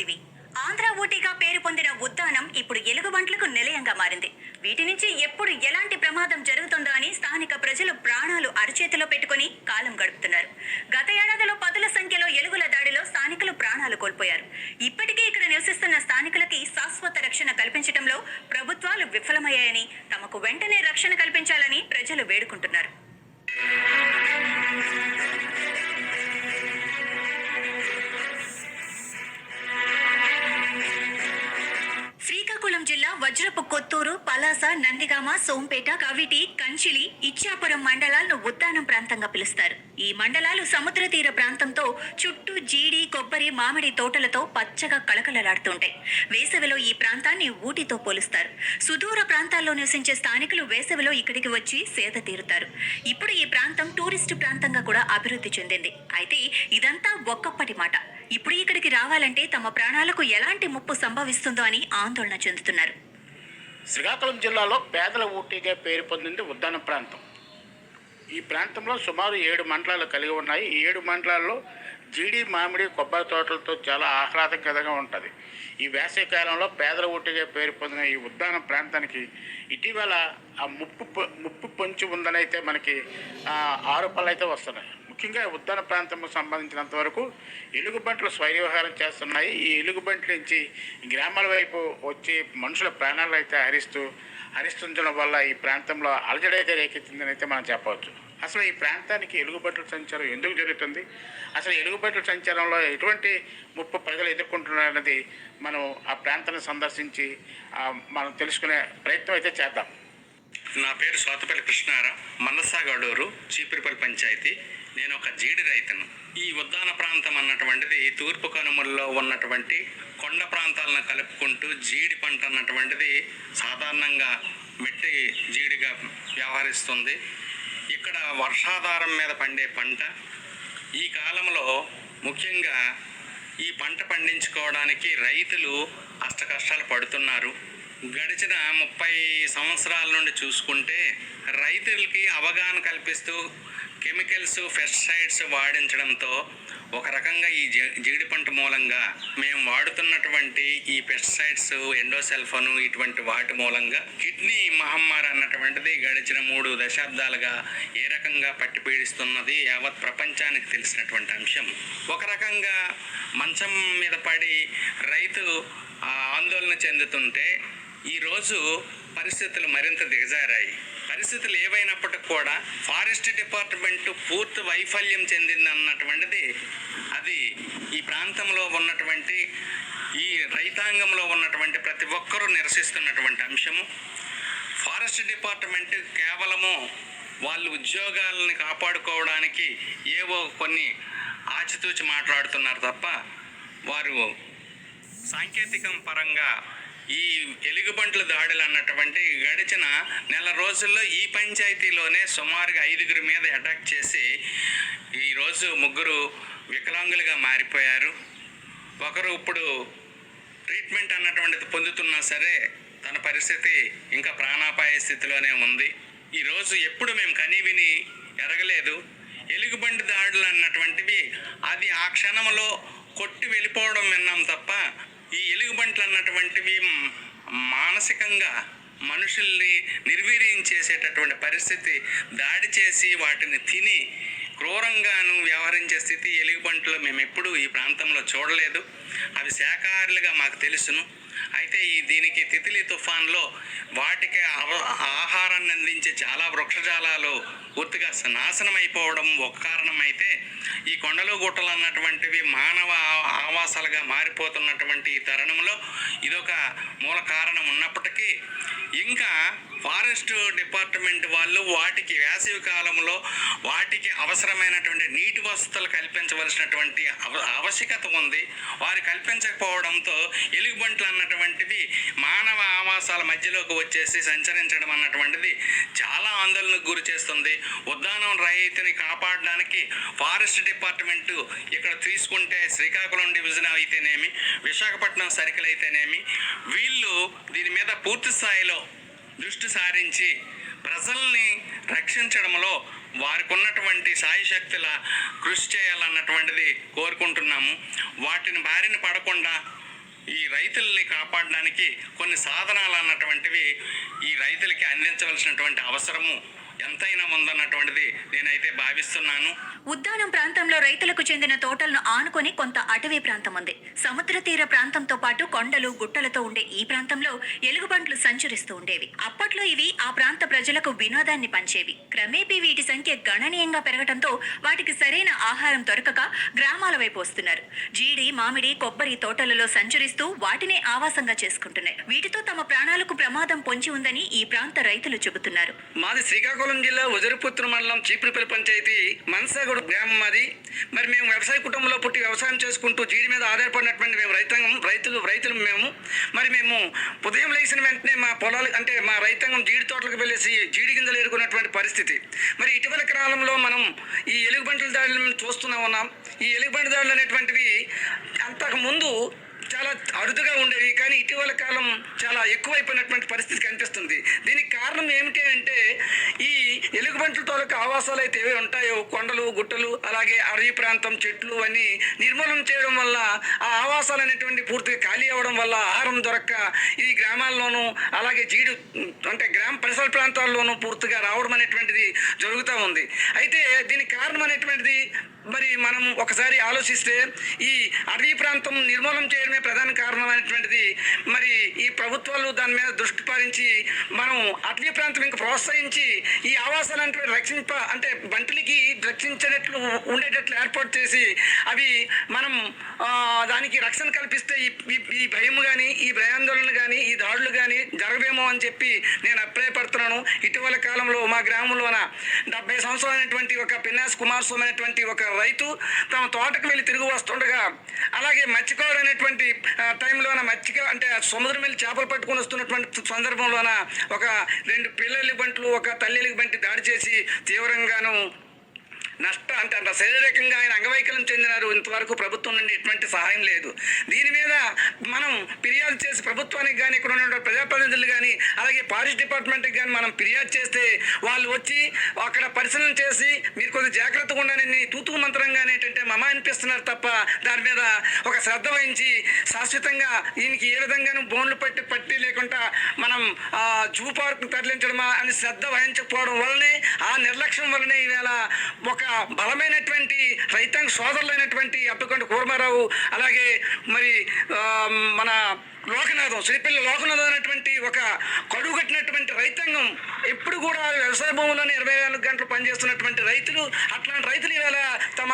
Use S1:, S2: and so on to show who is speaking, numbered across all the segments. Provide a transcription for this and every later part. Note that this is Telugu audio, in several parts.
S1: చిరంజీవి ఆంధ్ర ఊటీగా పేరు పొందిన ఉద్దానం ఇప్పుడు ఎలుగుబంట్లకు నిలయంగా మారింది. వీటి నుంచి ఎప్పుడు ఎలాంటి ప్రమాదం జరుగుతుందో అని స్థానిక ప్రజలు ప్రాణాలు అరచేతిలో పెట్టుకుని కాలం గడుపుతున్నారు. గత ఏడాదిలో పదుల సంఖ్యలో ఎలుగుల దాడిలో స్థానికులు ప్రాణాలు కోల్పోయారు. ఇప్పటికీ ఇక్కడ నివసిస్తున్న స్థానికులకి శాశ్వత రక్షణ కల్పించడంలో ప్రభుత్వాలు విఫలమయ్యాయని తమకు వెంటనే రక్షణ కల్పించాలని ప్రజలు వేడుకుంటున్నారు. జిల్లా వజ్రపు కొత్తూరు పలాస నందిగామ సోంపేట కవిటి కంచిలి ఇచ్చాపురం మండలాలను ఉద్దానం ప్రాంతంగా పిలుస్తారు. ఈ మండలాలు సముద్ర తీర ప్రాంతంతో చుట్టూ జీడి కొబ్బరి మామిడి తోటలతో పచ్చగా కళకళలాడుతుంటాయి. వేసవిలో ఈ ప్రాంతాన్ని ఊటితో పోలుస్తారు. సుదూర ప్రాంతాల్లో నివసించే స్థానికులు వేసవిలో ఇక్కడికి వచ్చి సేద తీరుతారు. ఇప్పుడు ఈ ప్రాంతం టూరిస్టు ప్రాంతంగా కూడా అభివృద్ధి చెందింది. అయితే ఇదంతా ఒక్కప్పటి మాట. ఇప్పుడు ఇక్కడికి రావాలంటే తమ ప్రాణాలకు ఎలాంటి ముప్పు సంభవిస్తుందో అని ఆందోళన చెందుతున్నారు.
S2: శ్రీకాకుళం జిల్లాలో పేదల ఊటీగా పేరు పొందింది ఉద్దాన ప్రాంతం. ఈ ప్రాంతంలో సుమారు ఏడు మండలాలు కలిగి ఉన్నాయి. ఈ ఏడు మండలాల్లో జీడి మామిడి కొబ్బరి తోటలతో చాలా ఆహ్లాదకరంగా ఉంటుంది. ఈ వేసవికాలంలో పేదల ఊటీగా పేరు పొందిన ఈ ఉద్దాన ప్రాంతానికి ఇటీవల ఆ ముప్పు పొ- ముప్పు పొంచి ఉందని అయితే మనకి ఆరోపణలు అయితే వస్తున్నాయి. ముఖ్యంగా ఉద్దాన ప్రాంతం సంబంధించినంత వరకు ఎలుగుబంట్లు స్వైర్యవహారం చేస్తున్నాయి. ఈ ఎలుగుబంట్ల నుంచి గ్రామాల వైపు వచ్చి మనుషుల ప్రాణాలు అయితే హరిస్తూ హరిస్తుంచడం వల్ల ఈ ప్రాంతంలో అలజడైతే రేకెత్తిందని అయితే మనం చెప్పవచ్చు. అసలు ఈ ప్రాంతానికి ఎలుగుబంట్ల సంచారం ఎందుకు జరుగుతుంది? అసలు ఎలుగుబంట్ల సంచారంలో ఎటువంటి ముప్పు ప్రజలు ఎదుర్కొంటున్నారన్నది మనం ఆ ప్రాంతాన్ని సందర్శించి మనం తెలుసుకునే ప్రయత్నం అయితే చేద్దాం.
S3: నా పేరు సోతపల్లి కృష్ణారావు మన్నసాగడూరు చీపురిపల్లి పంచాయతీ. నేను ఒక జీడి రైతును. ఈ ఉద్దాన ప్రాంతం అన్నటువంటిది తూర్పు కనుమల్లో ఉన్నటువంటి కొండ ప్రాంతాలను కలుపుకుంటూ జీడి పంట అన్నటువంటిది సాధారణంగా మెట్టి జీడిగా వ్యవహరిస్తుంది. ఇక్కడ వర్షాధారం మీద పండే పంట. ఈ కాలంలో ముఖ్యంగా ఈ పంట పండించుకోవడానికి రైతులు అష్ట కష్టాలు పడుతున్నారు. గడిచిన ముప్పై సంవత్సరాల నుండి చూసుకుంటే రైతులకి అవగాహన కల్పిస్తూ కెమికల్స్ పెస్టిసైడ్స్ వాడించడంతో ఒక రకంగా ఈ జీడి పంట మూలంగా మేము వాడుతున్నటువంటి ఈ పెస్టిసైడ్స్ ఎండోసెల్ఫోన్ ఇటువంటి వాటి మూలంగా కిడ్నీ మహమ్మారి అన్నటువంటిది గడిచిన మూడు దశాబ్దాలుగా ఏ రకంగా పట్టి పీడిస్తున్నది యావత్ ప్రపంచానికి తెలిసినటువంటి అంశం. ఒక రకంగా మంచం మీద పడి రైతు ఆందోళన చెందుతుంటే ఈరోజు పరిస్థితులు మరింత దిగజారాయి. పరిస్థితులు ఏవైనప్పటికి కూడా ఫారెస్ట్ డిపార్ట్మెంట్ పూర్తి వైఫల్యం చెందిందన్నటువంటిది అది ఈ ప్రాంతంలో ఉన్నటువంటి ఈ రైతాంగంలో ఉన్నటువంటి ప్రతి ఒక్కరూ నిరసిస్తున్నటువంటి అంశము. ఫారెస్ట్ డిపార్ట్మెంట్ కేవలము వాళ్ళు ఉద్యోగాలని కాపాడుకోవడానికి ఏవో కొన్ని ఆచితూచి మాట్లాడుతున్నారు తప్ప వారు సాంకేతికం పరంగా ఈ ఎలుగుబంట్ల దాడులు అన్నటువంటి గడిచిన నెల రోజుల్లో ఈ పంచాయతీలోనే సుమారుగా ఐదుగురి మీద అటాక్ చేసి ఈరోజు ముగ్గురు వికలాంగులుగా మారిపోయారు. ఒకరు ఇప్పుడు ట్రీట్మెంట్ అన్నటువంటిది పొందుతున్నా సరే తన పరిస్థితి ఇంకా ప్రాణాపాయ స్థితిలోనే ఉంది. ఈరోజు ఎప్పుడు మేము కనీవిని ఎరగలేదు. ఎలుగుబంటి దాడులు అన్నటువంటివి అది ఆ క్షణంలో కొట్టి వెళ్ళిపోవడం విన్నాం తప్ప ఈ ఎలుగుబంట్లు అన్నటువంటివి మానసికంగా మనుషుల్ని నిర్వీర్యం చేసేటటువంటి పరిస్థితి దాడి చేసి వాటిని తిని క్రూరంగాను వ్యవహరించే స్థితి ఎలుగుబంట్లు మేము ఎప్పుడూ ఈ ప్రాంతంలో చూడలేదు. అవి శాఖాహారులుగా మాకు తెలుసును. అయితే ఈ దీనికి తితిలి తుఫాన్లో వాటికి ఆహారాన్ని అందించే చాలా వృక్షజాలాలు పూర్తిగా నాశనం అయిపోవడం ఒక కారణం అయితే ఈ కొండలు గుట్టలు అన్నటువంటివి మానవ ఆవాసాలుగా మారిపోతున్నటువంటి ఈ తరుణంలో ఇదొక మూల కారణం ఉన్నప్పటికీ ఇంకా ఫారెస్ట్ డిపార్ట్మెంట్ వాళ్ళు వాటికి వేసవి కాలంలో వాటికి అవసరమైనటువంటి నీటి వసతులు కల్పించవలసినటువంటి అవ- ఆవశ్యకత ఉంది. వారు కల్పించకపోవడంతో ఎలుగుబంట్లు అన్నటువంటివి మానవ ఆవాసాల మధ్యలోకి వచ్చేసి సంచరించడం అన్నటువంటిది చాలా ఆందోళనకు గురి చేస్తుంది. ఉద్దానం రైతుని కాపాడడానికి ఫారెస్ట్ డిపార్ట్మెంట్ ఇక్కడ తీసుకుంటే శ్రీకాకుళం డివిజన్ అయితేనేమి విశాఖపట్నం సర్కిల్ అయితేనేమి వీళ్ళు దీని మీద పూర్తి స్థాయిలో దృష్టి సారించి ప్రజల్ని రక్షించడంలో వారికి ఉన్నటువంటి సాయశక్తుల కృషి చేయాలన్నటువంటిది కోరుకుంటున్నాము. వాటిని బారిన పడకుండా ఈ రైతుల్ని కాపాడడానికి కొన్ని సాధనాలు అన్నటువంటివి ఈ రైతులకి అందించవలసినటువంటి అవసరము. ఎంతైనా ఉందన్నటువంటిది నేనైతే భావిస్తున్నాను.
S1: ఉద్దానం ప్రాంతంలో రైతులకు చెందిన తోటలను ఆనుకొని కొంత అటవీ ప్రాంతం ఉంది. సముద్ర తీర ప్రాంతంతో పాటు కొండలు గుట్టలతో ఉండే ఈ ప్రాంతంలో ఎలుగుబంట్లు సంచరిస్తూ ఉండేవి. అప్పట్లో ఇవి ఆ ప్రాంత ప్రజలకు వినోదాన్ని పంచేవి. క్రమేపీ వీటి సంఖ్య గణనీయంగా పెరగడంతో వాటికి సరైన ఆహారం దొరకక గ్రామాల వైపు వస్తున్నారు. జీడి మామిడి కొబ్బరి తోటలలో సంచరిస్తూ వాటినే ఆవాసంగా చేసుకుంటున్నాయి. వీటితో తమ ప్రాణాలకు ప్రమాదం పొంచి ఉందని ఈ ప్రాంత రైతులు చెబుతున్నారు.
S4: మాది శ్రీకాకుళం జిల్లా ఉజరపుత్ర మండలం చీపురుపల్లి పంచాయతీ మనసాగూడ గ్రామం అది మరి మేము వ్యవసాయ కుటుంబంలో పుట్టి వ్యవసాయం చేసుకుంటూ జీడి మీద ఆధారపడినటువంటి మేము రైతాంగం రైతులు రైతులు మేము. మరి మేము ఉదయం లేచిన వెంటనే మా పొలాలు అంటే మా రైతాంగం జీడి తోటలకు వెళ్ళేసి జీడి గింజలు ఏరుకున్నటువంటి పరిస్థితి. మరి ఇటీవల కాలంలో మనం ఈ ఎలుగుబంటుల దాడులను చూస్తూనే ఉన్నాం. ఈ ఎలుగుబంటి దాడులు అనేటువంటివి అంతకుముందు చాలా అరుదుగా ఉండేవి కానీ ఇటీవల కాలం చాలా ఎక్కువైపోయినటువంటి పరిస్థితి కనిపిస్తుంది. దీనికి కారణం ఏమిటి అంటే ఈ ఎలుగుబంట్ల తాలూకు ఆవాసాలు అయితే ఏవి ఉంటాయో కొండలు గుట్టలు అలాగే అడవి ప్రాంతం చెట్లు అని నిర్మూలన చేయడం వల్ల ఆ ఆవాసాలు అనేటువంటి పూర్తిగా ఖాళీ అవ్వడం వల్ల ఆహారం దొరక్క ఈ గ్రామాల్లోనూ అలాగే జీడు అంటే గ్రామ పరిసర ప్రాంతాల్లోనూ పూర్తిగా రావడం అనేటువంటిది జరుగుతూ ఉంది. అయితే దీనికి కారణం అనేటువంటిది మరి మనం ఒకసారి ఆలోచిస్తే ఈ అటవీ ప్రాంతం నిర్మూలన చేయడమే ప్రధాన కారణం అనేటువంటిది మరి ఈ ప్రభుత్వాలు దాని మీద దృష్టి పారించి మనం అటవీ ప్రాంతం ఇంకా ప్రోత్సహించి ఈ ఆవాసాలు అంటే రక్షింప అంటే బంటులకి రక్షించేటట్లు ఉండేటట్లు ఏర్పాటు చేసి అవి మనం దానికి రక్షణ కల్పిస్తే ఈ ఈ- భయం కానీ ఈ భయాందోళన కానీ ఈ దాడులు కానీ జరగవేమో అని చెప్పి నేను అభిప్రాయపడుతున్నాను. ఇటీవల కాలంలో మా గ్రామంలోన డెబ్బై సంవత్సరాలైనటువంటి ఒక పిన్నాస్ కుమారస్వామి అనేటువంటి ఒక రైతు తమ తోటకు వెళ్ళి తిరిగి వస్తుండగా అలాగే మత్స్యకారుడు అనేటువంటి టైంలోన మత్స్యక అంటే సముద్రం వెళ్ళి చేపలు పట్టుకొని వస్తున్నటువంటి సందర్భంలోన ఒక రెండు పిల్లలి బంట్లు ఒక తల్లి బంటి దాడి చేసి తీవ్రంగాను నష్టం అంటే అంత శారీరకంగా ఆయన అంగవైకల్యం చెందినారు. ఇంతవరకు ప్రభుత్వం నుండి ఎటువంటి సహాయం లేదు. దీని మీద మనం ఫిర్యాదు చేసి ప్రభుత్వానికి కానీ ఇక్కడ ఉన్న ప్రజాప్రతినిధులు కానీ అలాగే ఫారెస్ట్ డిపార్ట్మెంట్కి కానీ మనం ఫిర్యాదు చేస్తే వాళ్ళు వచ్చి అక్కడ పరిశీలన చేసి మీరు కొద్దిగా జాగ్రత్తగా ఉండాలని తూతు మంత్రంగా ఏంటంటే మమ అనిపిస్తున్నారు తప్ప దాని మీద ఒక శ్రద్ధ వహించి శాశ్వతంగా దీనికి ఏ విధంగానూ బోన్లు పట్టి పట్టి లేకుండా మనం జూ పార్క్ తరలించడమా అని శ్రద్ధ వహించకపోవడం వల్లనే ఆ నిర్లక్ష్యం వల్లనే ఈవేళ ఒక బలమైనటువంటి రైతాంగ సోదరులైనటువంటి అప్పకొండ కూర్మారావు అలాగే మరి మన లోకనాథం శ్రీపల్లి లోకనాథం అనేటువంటి ఒక కడుగట్టినటువంటి రైతాంగం ఎప్పుడు కూడా వ్యవసాయ భూములను ఇరవై నాలుగు గంటలు పనిచేస్తున్నటువంటి రైతులు అట్లాంటి రైతులు ఇవాళ తమ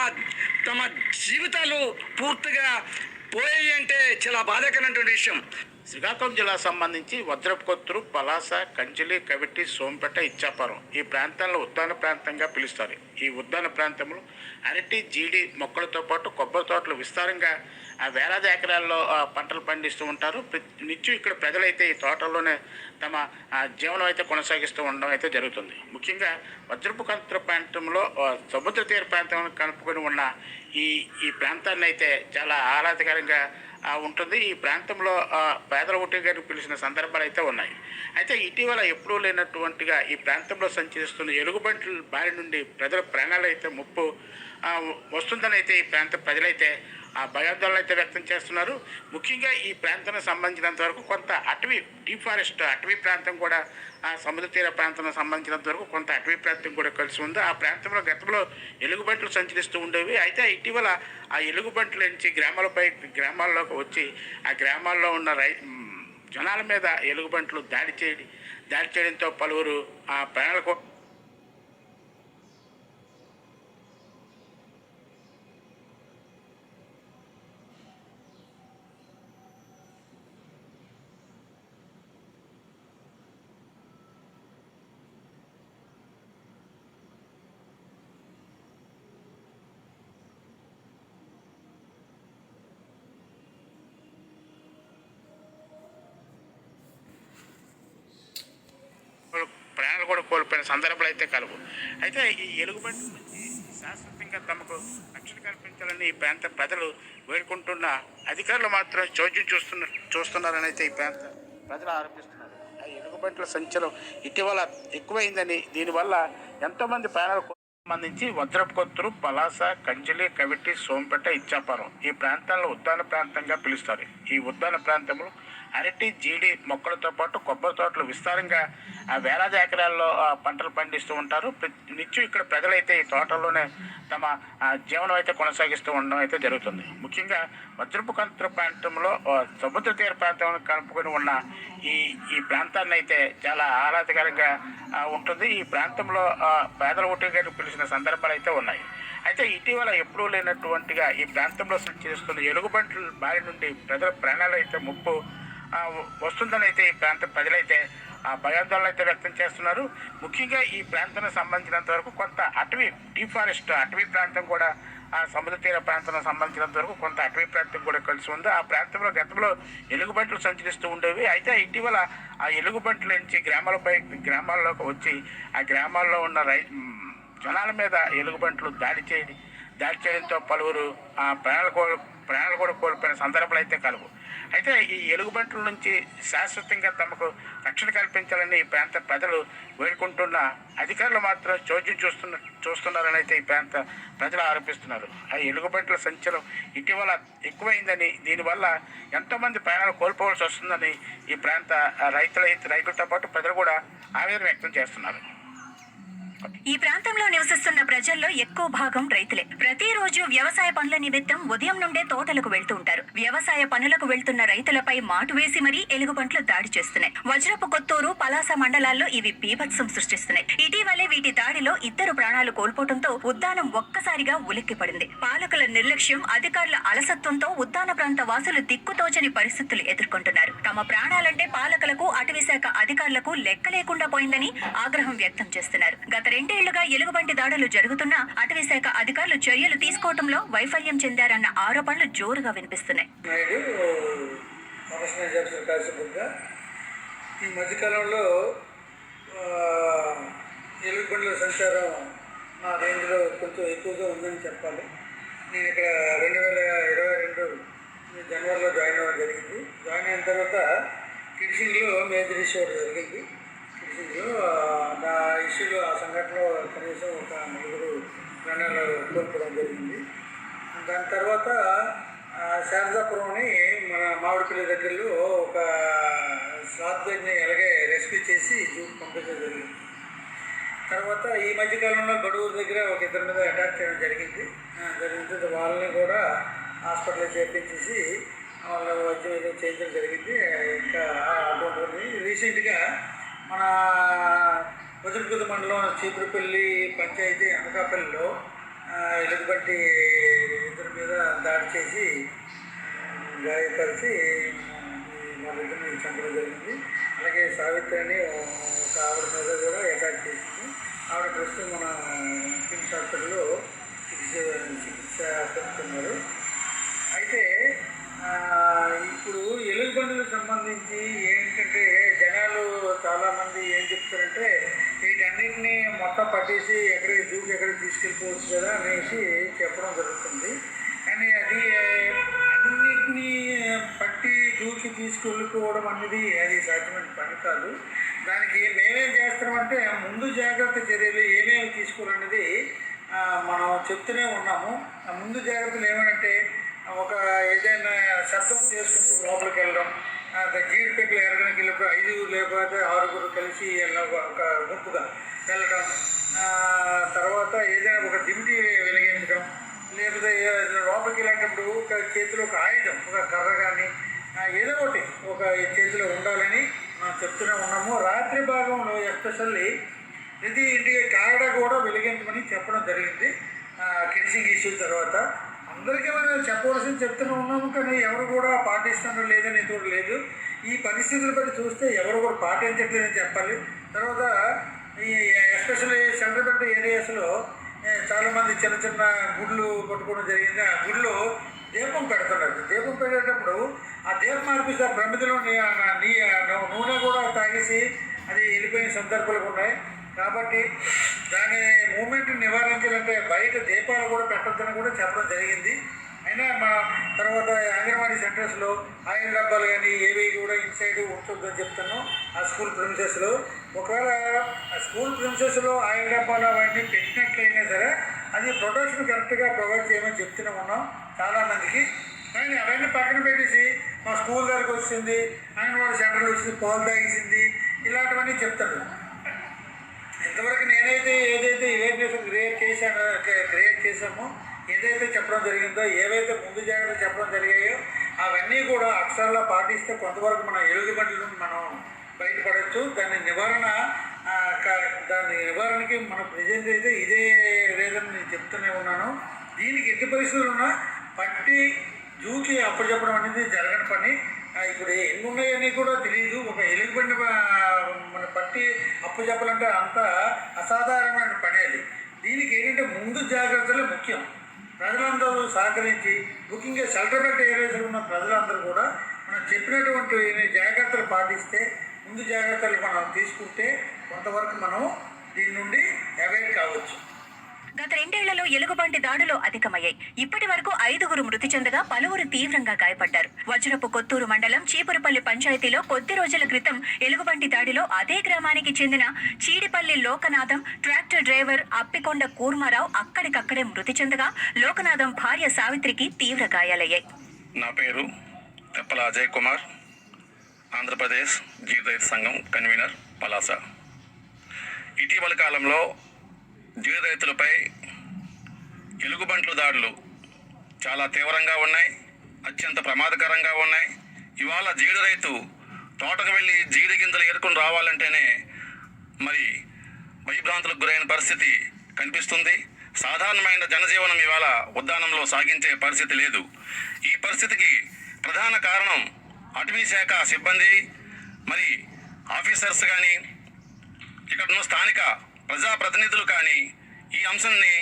S4: తమ జీవితాలు పూర్తిగా పోయాయి అంటే చాలా బాధాకరమైనటువంటి విషయం.
S2: శ్రీకాకుళం జిల్లా సంబంధించి వజ్రపుకొత్తూరు పలాస కంచిలి కవిటి సోంపేట ఇచ్చాపురం ఈ ప్రాంతాలను ఉద్యాన ప్రాంతంగా పిలుస్తారు. ఈ ఉద్యాన ప్రాంతంలో అరటి జీడి మొక్కలతో పాటు కొబ్బరి తోటలు విస్తారంగా ఆ వేలాది ఎకరాల్లో ఆ, పంటలు పండిస్తూ ఉంటారు. నిత్యం ఇక్కడ ప్రజలైతే ఈ తోటల్లోనే తమ జీవనం అయితే కొనసాగిస్తూ ఉండడం అయితే జరుగుతుంది. ముఖ్యంగా వజ్రపు కంత్ర ప్రాంతంలో సముద్ర తీర ప్రాంతం కలుపుకొని ఉన్న ఈ ఈ ప్రాంతాన్ని అయితే చాలా ఆహ్లాదకరంగా ఉంటుంది. ఈ ప్రాంతంలో పేదల ఓటు గారిని పిలిచిన సందర్భాలు అయితే ఉన్నాయి. అయితే ఇటీవల ఎప్పుడూ లేనటువంటిగా ఈ ప్రాంతంలో సంచరిస్తున్న ఎలుగుబంట్ల బారి నుండి ప్రజల ప్రాణాలు అయితే ముప్పు వస్తుందని అయితే ఈ ప్రాంత ప్రజలైతే ఆ భయాందోళన అయితే వ్యక్తం చేస్తున్నారు. ముఖ్యంగా ఈ ప్రాంతానికి సంబంధించినంత వరకు కొంత అటవీ డీఫారెస్ట్ అటవీ ప్రాంతం కూడా ఆ సముద్ర తీర ప్రాంతం సంబంధించినంత వరకు కొంత అటవీ ప్రాంతం కూడా కలిసి ఉంది. ఆ ప్రాంతంలో గతంలో ఎలుగుబంట్లు సంచరిస్తూ ఉండేవి. అయితే ఇటీవల ఆ ఎలుగుబంట్ల నుంచి గ్రామాలపై గ్రామాల్లోకి వచ్చి ఆ గ్రామాల్లో ఉన్న రై జనాల మీద ఎలుగుబంట్లు దాడి చేయడం దాడి చేయడంతో పలువురు ఆ ప్రాణాలకు ప్రాణాలు కూడా కోల్పోయిన సందర్భాలు అయితే కలవు. అయితే ఈ ఎలుగుబంటి నుంచి శాశ్వతంగా తమకు రక్షణ కల్పించాలని ఈ ప్రాంత ప్రజలు వేడుకుంటున్న అధికారులు మాత్రం చోద్యం చూస్తున్న చూస్తున్నారని అయితే ఈ ప్రాంత ప్రజలు ఆరోపిస్తున్నారు. ఆ ఎలుగుబంట్ల సంచలనం ఇటీవల ఎక్కువైందని దీనివల్ల ఎంతోమంది ప్రాణాలు సంబంధించి వజ్రపుకొత్తూరు పలాస కంజలి కవిటి సోంపేట ఇచ్చాపురం ఈ ప్రాంతాలను ఉద్యాన ప్రాంతంగా పిలుస్తారు. ఈ ఉద్యాన ప్రాంతంలో అరటి జీడి మొక్కలతో పాటు కొబ్బరి తోటలు విస్తారంగా ఆ వేలాది ఎకరాల్లో ఆ, పంటలు పండిస్తూ ఉంటారు. నిత్యం ఇక్కడ ప్రజలైతే ఈ తోటల్లోనే తమ జీవనం అయితే కొనసాగిస్తూ ఉండడం అయితే జరుగుతుంది. ముఖ్యంగా వజ్రపు కంత్ర ప్రాంతంలో సముద్ర తీర ప్రాంతం కలుపుకొని ఉన్న ఈ ఈ ప్రాంతాన్ని అయితే చాలా ఆహ్లాదకరంగా ఉంటుంది. ఈ ప్రాంతంలో పేదల ఓటుగా పిలిచిన సందర్భాలు అయితే ఉన్నాయి. అయితే ఇటీవల ఎప్పుడూ లేనటువంటిగా ఈ ప్రాంతంలో సంచరిస్తున్న ఎలుగుబంట్ల బారి నుండి ప్రజల ప్రాణాలు అయితే ముప్పు వస్తుందని అయితే ఈ ప్రాంత ప్రజలైతే ఆ భయాందోళన అయితే వ్యక్తం చేస్తున్నారు. ముఖ్యంగా ఈ ప్రాంతానికి సంబంధించినంత వరకు కొంత అటవీ డిఫారెస్ట్ అటవీ ప్రాంతం కూడా ఆ సముద్ర తీర ప్రాంతం సంబంధించినంత వరకు కొంత అటవీ ప్రాంతం కూడా కలిసి ఉంది. ఆ ప్రాంతంలో గతంలో ఎలుగుబంట్లు సంచరిస్తూ ఉండేవి. అయితే ఇటీవల ఆ ఎలుగుబంట్ల నుంచి గ్రామాలపై గ్రామాల్లోకి వచ్చి ఆ గ్రామాల్లో ఉన్న రై జనాల మీద ఎలుగుబంట్లు దాడి చేయడం దాడి చేయడంతో పలువురు ఆ ప్రాణాలు కోల్ ప్రాణాలు కూడా కోల్పోయిన సందర్భాలు అయితే కలవు. అయితే ఈ ఎలుగుబంట్ల నుంచి శాశ్వతంగా తమకు రక్షణ కల్పించాలని ఈ ప్రాంత ప్రజలు వేడుకుంటున్న అధికారులు మాత్రం చోద్యం చూస్తున్న చూస్తున్నారని అయితే ఈ ప్రాంత ప్రజలు ఆరోపిస్తున్నారు. ఆ ఎలుగుబంట్ల సంచలనం ఇటీవల ఎక్కువైందని దీనివల్ల ఎంతోమంది ప్రాణాలు కోల్పోవాల్సి వస్తుందని ఈ ప్రాంత రైతుల రైతులతో పాటు ప్రజలు కూడా ఆవేదన వ్యక్తం చేస్తున్నారు.
S1: ఈ ప్రాంతంలో నివసిస్తున్న ప్రజల్లో ఎక్కువ భాగం రైతులే. ప్రతిరోజు వ్యవసాయ పనుల నిమిత్తం ఉదయం నుండే తోటలకు వెళ్తూ ఉంటారు. వ్యవసాయ పనులకు వెళ్తున్న రైతులపై మాటు వేసి మరీ ఎలుగుబంట్లు దాడి చేస్తున్నాయి. వజ్రపు కొత్తూరు పలాస మండలాల్లో ఇవి బీభత్సం సృష్టిస్తున్నాయి. ఇటీవలే వీటి దాడిలో ఇద్దరు ప్రాణాలు కోల్పోవడంతో ఉద్దానం ఒక్కసారిగా ఉలిక్కిపడింది. పాలకుల నిర్లక్ష్యం అధికారుల అలసత్వంతో ఉద్దాన ప్రాంత వాసులు దిక్కుతోచని పరిస్థితులు ఎదుర్కొంటున్నారు. తమ ప్రాణాలంటే పాలకులకు అటవీశాఖ అధికారులకు లెక్క లేకుండా పోయిందని ఆగ్రహం వ్యక్తం చేస్తున్నారు. గత రెండేళ్ళుగా ఎలుగుబంటి దాడులు జరుగుతున్నా అటవీ శాఖ అధికారులు చర్యలు తీసుకోవడంలో వైఫల్యం చెందారన్న ఆరోపణలు జోరుగా వినిపిస్తున్నాయి.
S5: నాయుడు ఈ మధ్యకాలంలో ఎలుగుబండ్ల సంచారం నా రేంజ్లో కొంచెం ఎక్కువగా ఉందని చెప్పాలి. నేను ఇక్కడ రెండు వేల ఇరవై రెండు జనవరిలో జాయిన్ అవ్వడం జరిగింది. జాయిన్ అయిన తర్వాత కిడిషింగ్లో మేజర్ ఇష్యూ జరిగింది. ఆ, నా ఇష్యూలో ఆ సంఘటనలో కనీసం ఒక నలుగురు ప్రాణాలు కోల్పోవడం జరిగింది. దాని తర్వాత ఆ, శారదాపురం అని మన మామిడిపల్లి దగ్గరలో ఒక స్లాత్ని అలాగే రెస్క్యూ చేసి జూకి పంపించడం జరిగింది. తర్వాత ఈ మధ్యకాలంలో గడువు దగ్గర ఒక ఇద్దరి మీద అటాక్ చేయడం జరిగింది. జరిగింది వాళ్ళని కూడా హాస్పిటల్లో చేర్పించేసి వాళ్ళ వైద్యం ఏదో చేయించడం జరిగింది. ఇంకా అటువంటి రీసెంట్గా మన వజులకుద మండలం చీపురుపల్లి పంచాయతీ అనకాపల్లిలో ఎలుగుబట్టి ఇద్దరి మీద దాడి చేసి గాయపరిచి వాళ్ళిద్దరిని చంపడం జరిగింది. అలాగే సావిత్రిని ఒక ఆవిడ మీద కూడా అటాక్ చేసింది. ఆవిడ ప్రస్తుతం మన కిమ్స్ హాస్పిటల్లో చికిత్స చికిత్స పెడుతున్నారు అయితే ఇప్పుడు ఎలుగుబండులకు సంబంధించి ఏంటంటే జనాలు చాలామంది ఏం చెప్తారంటే వీటన్నిటిని మొత్తం పట్టేసి ఎక్కడికి దూకి ఎక్కడికి తీసుకెళ్ళిపోవచ్చు కదా అనేసి చెప్పడం జరుగుతుంది. కానీ అది అన్నిటినీ పట్టి దూకి తీసుకెళ్ళిపోవడం అనేది అది సాధ్యమైన పని కాదు. దానికి మేమేం చేస్తామంటే ముందు జాగ్రత్త చర్యలు ఏమేమి తీసుకోవాలనేది మనం చెప్తూనే ఉన్నాము. ఆ ముందు జాగ్రత్తలు ఏమంటే ఒక ఏదైనా శబ్దం చేసుకుంటూ లోపలికి వెళ్ళడం ఆ, జీడి ఎరగడానికి వెళ్ళినప్పుడు ఐదు లేకపోతే ఆరుగురు కలిసి ఒక గుంపుగా వెళ్ళడం తర్వాత ఏదైనా ఒక దిమిటి వెలిగించడం లేకపోతే లోపలికి వెళ్ళేటప్పుడు ఒక చేతిలో ఒక ఆయుధం ఒక కర్ర కానీ ఏదో ఒకటి ఒక చేతిలో ఉండాలని మనం చెప్తూనే ఉన్నాము. రాత్రి భాగంలో ఎస్పెషల్లీ ప్రతి ఇంటికి కారడ కూడా వెలిగించమని చెప్పడం జరిగింది. కిడిసింగ్ ఇష్యూ తర్వాత చెప్తూనే ఉన్నాము కానీ ఎవరు కూడా పాటిస్తున్నారు లేదని కూడా లేదు. ఈ పరిస్థితులు బట్టి చూస్తే ఎవరు కూడా పాటించట్లేదని చెప్పాలి. తర్వాత ఈ ఎస్పెషల్లీ సెంట్రల్ ఏరియాస్లో చాలామంది చిన్న చిన్న గుడ్లు పట్టుకోవడం జరిగింది. ఆ గుళ్ళు దీపం పెడుతున్నారు. దీపం పెట్టేటప్పుడు ఆ దీపం మార్పిస్తే ప్రమిదిలో నీ- ఆ నీ నూనె కూడా తాగేసి అది వెళ్ళిపోయిన సందర్భాలు ఉన్నాయి. కాబట్టి దాని మూమెంట్ని నివారించాలంటే బయట దీపాలు కూడా పెట్టద్దని కూడా చెప్పడం జరిగింది. అయినా మా తర్వాత అంగన్వాడీ సెంటర్స్లో ఆయిల్ డబ్బాలు కానీ ఏవి కూడా ఇన్సైడ్ ఉంటుందని చెప్తాను ఆ స్కూల్ ప్రిన్సెస్లో. ఒకవేళ ఆ స్కూల్ ప్రిన్సెస్లో ఆయిల్ డబ్బాలు అవన్నీ పెట్టినట్లయినా సరే అది ప్రొటెక్షన్ కరెక్ట్గా ప్రొవైడ్ చేయమని చెప్తూనే ఉన్నాం చాలామందికి. కానీ అవన్నీ పక్కన పెట్టేసి మా స్కూల్ దగ్గరకు వచ్చింది అంగన్వాడీ సెంటర్లో వచ్చింది పాలు తాగేసింది ఇలాంటివన్నీ చెప్తాడు. ఇంతవరకు నేనైతే ఏదైతే అవేర్నెస్ క్రియేట్ చేశానో క్రియేట్ చేశామో ఏదైతే చెప్పడం జరిగిందో ఏవైతే ముందు జాగ్రత్తలు చెప్పడం జరిగాయో అవన్నీ కూడా అక్షరాల్లో పాటిస్తే కొంతవరకు మన ఎలుగుబంటి నుండి మనం బయటపడవచ్చు దాని నివారణ దాని నివారణకి మన ప్రజెంట్ అయితే ఇదే రీజన్ నేను చెప్తూనే ఉన్నాను. దీనికి ఎట్టి పరిస్థితులు ఉన్నా పట్టి జూకి అప్పుడు చెప్పడం అనేది జరగని పని. ఇప్పుడు ఎన్ని ఉన్నాయని కూడా తెలియదు ఒక ఎలుగుబండి మన పట్టి అప్పు చెప్పాలంటే అంత అసాధారణమైన పని అది. దీనికి ఏంటంటే ముందు జాగ్రత్తలే ముఖ్యం. సహకరించి ముఖ్యంగా సెల్టర్బెట్ ఏరియాస్లో ఉన్న ప్రజలందరూ కూడా మనం చెప్పినటువంటి జాగ్రత్తలు పాటిస్తే ముందు జాగ్రత్తలు మనం తీసుకుంటే కొంతవరకు మనం దీని నుండి అవైట్ కావచ్చు.
S1: గత రెండేళ్ళలో ఎలుగుబంటి దాడులు అధికమయ్యాయి. ఇప్పటి వరకు ఐదుగురు మృతి చెందగా పలువురు తీవ్రంగా గాయపడ్డారు. వజ్రపు కొత్తూరు మండలం చీపురుపల్లి పంచాయతీలో కొద్ది రోజుల క్రితం ఎలుగుబంటి దాడిలో అదే గ్రామానికి చెందిన చీడిపల్లి లోకనాథం ట్రాక్టర్ డ్రైవర్ అప్పికొండ కూర్మారావు అక్కడికక్కడే మృతి చెందగా లోకనాథం భార్య సావిత్రికి తీవ్ర గాయాలయ్యాయి.
S6: నా పేరు తెప్పల అజయ్ కుమార్. ఆంధ్రప్రదేశ్ జీవిత సంఘం కన్వీనర్ పలాస. ఇటీవల కాలంలో జీవ రైతులపై ఎలుగుబంట్ల దాడులు చాలా తీవ్రంగా ఉన్నాయి అత్యంత ప్రమాదకరంగా ఉన్నాయి. ఇవాళ జీడి రైతు తోటకు వెళ్ళి జీడి గింజలు ఏరుకుని రావాలంటేనే మరి భయభ్రాంతులకు గురైన పరిస్థితి కనిపిస్తుంది. సాధారణమైన జనజీవనం ఇవాళ ఉద్దానంలో సాగించే పరిస్థితి లేదు. ఈ పరిస్థితికి ప్రధాన కారణం అటవీ శాఖ సిబ్బంది మరి ఆఫీసర్స్ కానీ ఇక్కడ స్థానిక ప్రజాప్రతినిధులు కానీ ఈ అంశాన్ని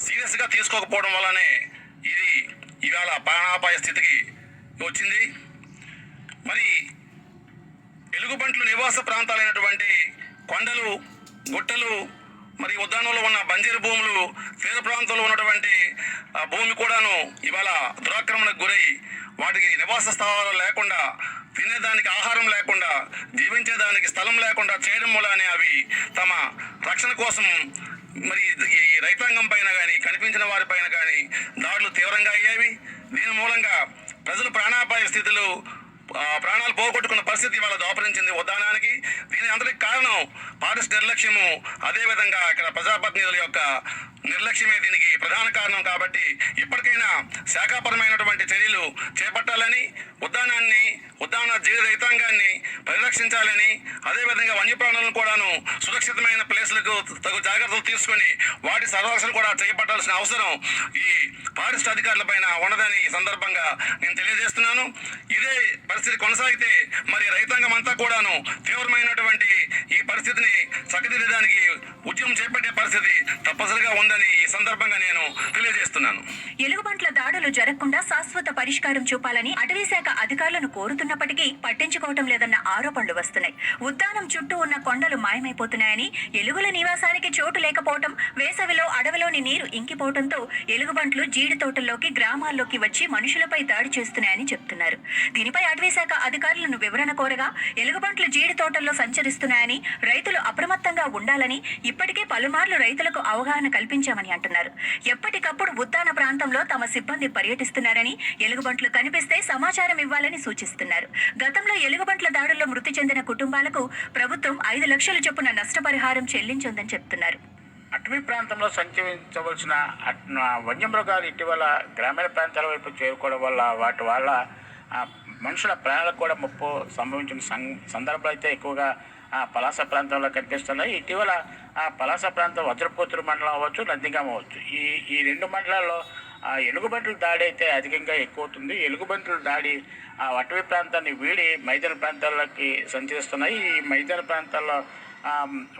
S6: సీరియస్గా తీసుకోకపోవడం వల్లనే ఇది ఇవాళ ప్రాణాపాయ స్థితికి వచ్చింది. మరి ఎలుగుబంట్లు నివాస ప్రాంతాలైనటువంటి కొండలు గుట్టలు మరి ఉద్యానంలో ఉన్న బంజరు భూములు తీర ప్రాంతంలో ఉన్నటువంటి భూమి కూడాను ఇవాళ దురాక్రమణకు గురై వాటికి నివాస స్థావరాలు లేకుండా తినేదానికి ఆహారం లేకుండా జీవించేదానికి స్థలం లేకుండా చేయడం మూలానే అవి తమ రక్షణ కోసం మరి ఈ రైతాంగం పైన కానీ కనిపించిన వారి పైన కానీ దాడులు తీవ్రంగా అయ్యేవి దీని మూలంగా ప్రజలు ప్రాణాపాయ స్థితిలో ప్రాణాలు పోగొట్టుకున్న పరిస్థితి వాళ్ళ దోపరించింది ఉదాహరణకి దీని అందరికి కారణం పారిస్ నిర్లక్ష్యము. అదేవిధంగా ఇక్కడ ప్రజాప్రతినిధుల యొక్క నిర్లక్ష్యమే దీనికి ప్రధాన కారణం కాబట్టి ఇప్పటికైనా శాఖాపరమైనటువంటి చర్యలు చేపట్టాలని ఉద్యానాన్ని ఉద్యాన జీవ రైతాంగాన్ని పరిరక్షించాలని అదేవిధంగా వన్యప్రాణులను కూడాను సురక్షితమైన ప్లేస్లకు తగు జాగ్రత్తలు తీసుకొని వాటి సంరక్షణ కూడా చేపట్టాల్సిన అవసరం ఈ ఫారెస్ట్ అధికారుల పైన ఉన్నదని సందర్భంగా నేను తెలియజేస్తున్నాను. ఇదే పరిస్థితి కొనసాగితే మరి రైతాంగం అంతా కూడాను తీవ్రమైనటువంటి ఈ పరిస్థితిని చక్కదిద్దడానికి ఉద్యమం చేపట్టే పరిస్థితి తప్పనిసరిగా ఉందని ఈ సందర్భంగా నేను తెలియజేస్తున్నాను.
S1: ఎలుగుబంట్ల దాడులు జరగకుండా శాశ్వత పరిష్కారం చూపాలని అటవీ శాఖ అధికారులను కోరుతున్నప్పటికీ పట్టించుకోవటం లేదన్న ఆరోపణలు వస్తున్నాయి. ఉద్దానం చుట్టూ ఉన్న కొండలు మాయమైపోతున్నాయని ఎలుగుల నివాసానికి చోటు లేకపోవటం వేసవిలో అడవిలోని నీరు ఇంకిపోవటంతో ఎలుగుబంట్లు జీడి తోటల్లోకి గ్రామాల్లోకి వచ్చి మనుషులపై దాడి చేస్తున్నాయని చెప్తున్నారు. దీనిపై అటవీ శాఖ అధికారులను వివరణ కోరగా ఎలుగుబంట్లు జీడి తోటల్లో సంచరిస్తున్నాయని రైతులు అప్రమత్తంగా ఉండాలని ఇప్పటికే పలుమార్లు రైతులకు అవగాహన కల్పించామని అంటున్నారు. ఎప్పటికప్పుడు ఉద్దాన ప్రాంతంలో తమ సిబ్బంది పర్యటిస్తున్నారని ఎలుగుబంట్లు కనిపిస్తే సమాచారం ఇవ్వాలని సూచిస్తున్నారు. గతంలో ఎలుగుబంట్ల దాడుల్లో మృతి చెందిన కుటుంబాలకు ప్రభుత్వం ఐదు లక్షల చొప్పున నష్టపరిహారం చెల్లించిందని చెప్తున్నారు.
S2: అటవీ ప్రాంతంలో సంచరించవలసిన వన్యమృగాలు ఇటీవల గ్రామీణ ప్రాంతాల వైపు చేరుకోవడం వల్ల వాటి వల్ల మనుషుల ప్రాణాలకు కూడా ముప్పు సంభవించిన సం- సందర్భాలు అయితే ఎక్కువగా ఆ, పలాస ప్రాంతంలో కనిపిస్తున్నాయి. ఇటీవల ఆ పలాస ప్రాంతం వజ్రపోతురు మండలం అవ్వచ్చు నందిగామ అవ్వచ్చు. ఈ ఈ రెండు మండలాల్లో ఆ, ఎలుగుబంట్ల దాడి అయితే అధికంగా ఎక్కువ అవుతుంది ఎలుగుబంట్ల దాడి ఆ అటవీ ప్రాంతాన్ని వీడి మైదాన ప్రాంతాలకి సంచరిస్తున్నాయి. ఈ మైదాన ప్రాంతాల్లో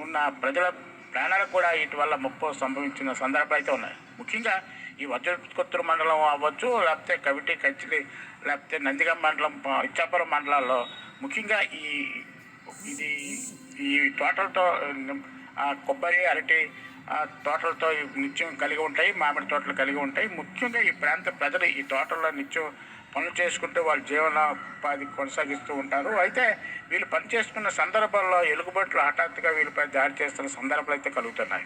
S2: ఉన్న ప్రజల ప్రాణాలకు కూడా వీటి వల్ల ముప్పు సంభవించిన సందర్భాలు అయితే ఉన్నాయి. ముఖ్యంగా ఈ వజ్రకొత్తూరు మండలం అవ్వచ్చు లేకపోతే కవిటి కచ్చిలి లేకపోతే నందిగం మండలం ఇచ్చాపురం మండలాల్లో ముఖ్యంగా ఈ ఇది ఈ తోటలతో కొబ్బరి అరటి తోటలతో నిత్యం కలిగి ఉంటాయి మామిడి తోటలు కలిగి ఉంటాయి. ముఖ్యంగా ఈ ప్రాంత ప్రజలు ఈ తోటల్లో నిత్యం పనులు చేసుకుంటూ వాళ్ళ జీవనోపాధి కొనసాగిస్తూ ఉంటారు. అయితే వీళ్ళు పని చేసుకున్న సందర్భాల్లో ఎలుగుబంట్లు హఠాత్తుగా వీళ్ళపై దాడి చేస్తున్న సందర్భాలు అయితే కలుగుతున్నాయి.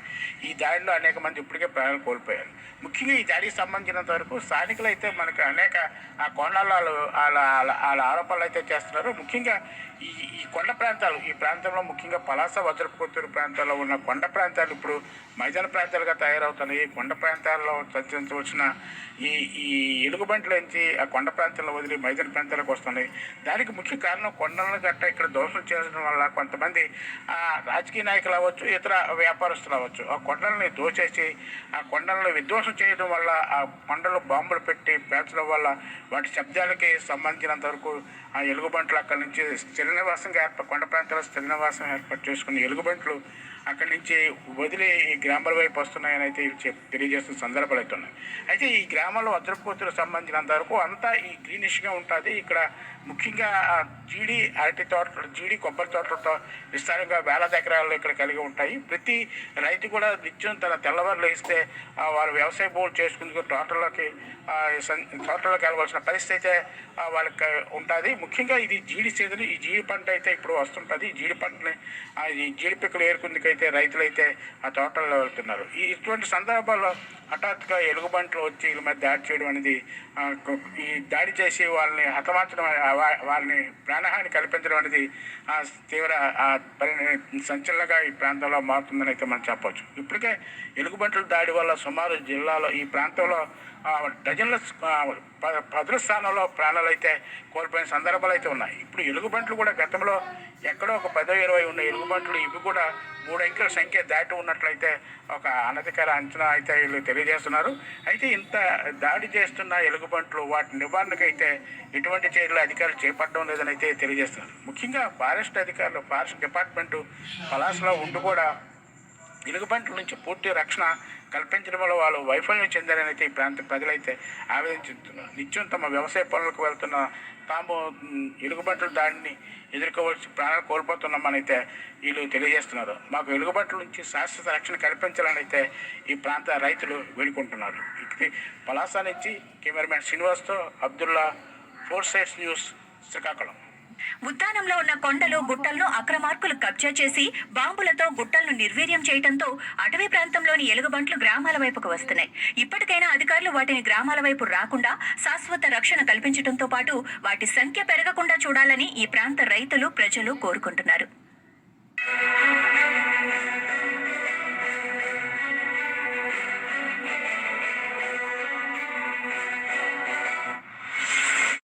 S2: ఈ దాడిలో అనేక మంది ఇప్పటికే ప్రాణాలు కోల్పోయారు. ముఖ్యంగా ఈ దాడికి సంబంధించినంత వరకు స్థానికులు అయితే మనకు అనేక ఆ కొండలలో వాళ్ళ వాళ్ళ ఆరోపణలు అయితే చేస్తున్నారు. ముఖ్యంగా ఈ ఈ కొండ ప్రాంతాలు ఈ ప్రాంతంలో ముఖ్యంగా పలాస వజ్రపుకొత్తూరు ప్రాంతాల్లో ఉన్న కొండ ప్రాంతాలు ఇప్పుడు మైదాన ప్రాంతాలుగా తయారవుతున్నాయి కొండ ప్రాంతాల్లో సంచరించవలసిన ఈ ఈ ఎలుగుబంట్లుంచి ఆ కొండ ప్రాంతాల్లో వదిలి మైదాన ప్రాంతాలకు వస్తున్నాయి. దానికి ముఖ్య కారణం కొండలను గట్ట ఇక్కడ దోషం చేయడం వల్ల కొంతమంది రాజకీయ నాయకులు అవ్వచ్చు ఇతర వ్యాపారస్తులు అవ్వచ్చు. ఆ కొండలని దోచేసి ఆ కొండలను విధ్వంసం చేయడం వల్ల ఆ కొండలు బాంబులు పెట్టి పేర్చడం వల్ల వాటి శబ్దాలకి సంబంధించినంత వరకు ఆ ఎలుగుబంట్లు అక్కడి నుంచి స్థిర నివాసంగా ఏర్ప కొండ ప్రాంతాల్లో స్థిర నివాసం ఏర్పాటు చేసుకుని ఎలుగుబంట్లు అక్కడి నుంచి వదిలి ఈ గ్రామాల వైపు వస్తున్నాయని అయితే తెలియజేస్తున్న సందర్భాలు అయితే ఉన్నాయి. అయితే ఈ గ్రామంలో వజ్రపోతులకు సంబంధించినంత వరకు అంతా ఈ గ్రీనిష్గా ఉంటుంది. ఇక్కడ ముఖ్యంగా జీడి అరటి తోటలు జీడి కొబ్బరి తోటలతో విస్తారంగా వేల ఎకరాలు ఇక్కడ కలిగి ఉంటాయి. ప్రతి రైతు కూడా నిత్యం తన తెల్లవారులు ఇస్తే వారు వ్యవసాయ భూములు చేసుకుందుకు తోటలోకి తోటలోకి వెళ్ళవలసిన పరిస్థితి అయితే వాళ్ళకి ఉంటుంది. ముఖ్యంగా ఇది జీడి సీజన్ ఈ జీడి పంట అయితే ఇప్పుడు వస్తుంటుంది. ఈ జీడి పంటని ఈ జీడి పిక్కలు ఏరుకుందుకైతే రైతులు అయితే ఆ తోటల్లో వెళ్తున్నారు. ఈ ఇటువంటి సందర్భాల్లో హఠాత్తుగా ఎలుగుబంట్లు వచ్చి వీళ్ళ మీద దాడి చేయడం అనేది ఈ దాడి చేసి వాళ్ళని హతమార్చడం వారిని ప్రాణహాని కల్పించడం అనేది ఆ, తీవ్ర సంచలనగా పరి ఈ ప్రాంతంలో మారుతుందని అయితే మనం చెప్పవచ్చు. ఇప్పటికే ఎలుగుబంట్ల దాడి వల్ల సుమారు జిల్లాలో ఈ ప్రాంతంలో డజన్ల పదుల స్థానంలో ప్రాణాలు అయితే కోల్పోయిన సందర్భాలు అయితే ఉన్నాయి. ఇప్పుడు ఎలుగుబంట్లు కూడా గతంలో ఎక్కడో ఒక పదో ఇరవై ఉన్న ఎలుగుబంట్లు ఇవి కూడా మూడు అంకెల సంఖ్య దాటి ఉన్నట్లయితే ఒక అనధికార అంచనా అయితే వీళ్ళు తెలియజేస్తున్నారు. అయితే ఇంత దాడి చేస్తున్న ఎలుగుబంట్లు వాటి నివారణకైతే ఎటువంటి చర్యలు అధికారులు చేపట్టడం లేదని అయితే తెలియజేస్తున్నారు. ముఖ్యంగా ఫారెస్ట్ అధికారులు ఫారెస్ట్ డిపార్ట్మెంటు పలాసలో ఉండి కూడా ఎలుగుబంట్ల నుంచి పూర్తి రక్షణ కల్పించడం వల్ల వాళ్ళు వైఫల్యం చెందారని అయితే ఈ ప్రాంత ప్రజలైతే ఆవేదించుతున్నారు. నిత్యం తమ వ్యవసాయ పనులకు వెళ్తున్న తాము మ్, దాడిని ఎదుర్కోవాల్సి ప్రాణాలు కోల్పోతున్నామని అయితే వీళ్ళు తెలియజేస్తున్నారు. మాకు ఎలుగుబంట్ల నుంచి శాశ్వత రక్షణ కల్పించాలని అయితే ఈ ప్రాంత రైతులు వేడుకుంటున్నారు. ఇది పలాస నుంచి cameraman శ్రీనివాస్తో Abdullah four sides news Srikakulam.
S1: ఉద్యానంలో ఉన్న కొండలు గుట్టలను అక్రమార్కులు కబ్జా చేసి బాంబులతో గుట్టలను నిర్వీర్యం చేయడంతో అటవీ ప్రాంతంలోని ఎలుగుబంట్లు గ్రామాల వైపుకు వస్తున్నాయి. ఇప్పటికైనా అధికారులు వాటిని గ్రామాల వైపు రాకుండా శాశ్వత రక్షణ కల్పించడంతో పాటు వాటి సంఖ్య పెరగకుండా చూడాలని ఈ ప్రాంత రైతులు ప్రజలు కోరుకుంటున్నారు.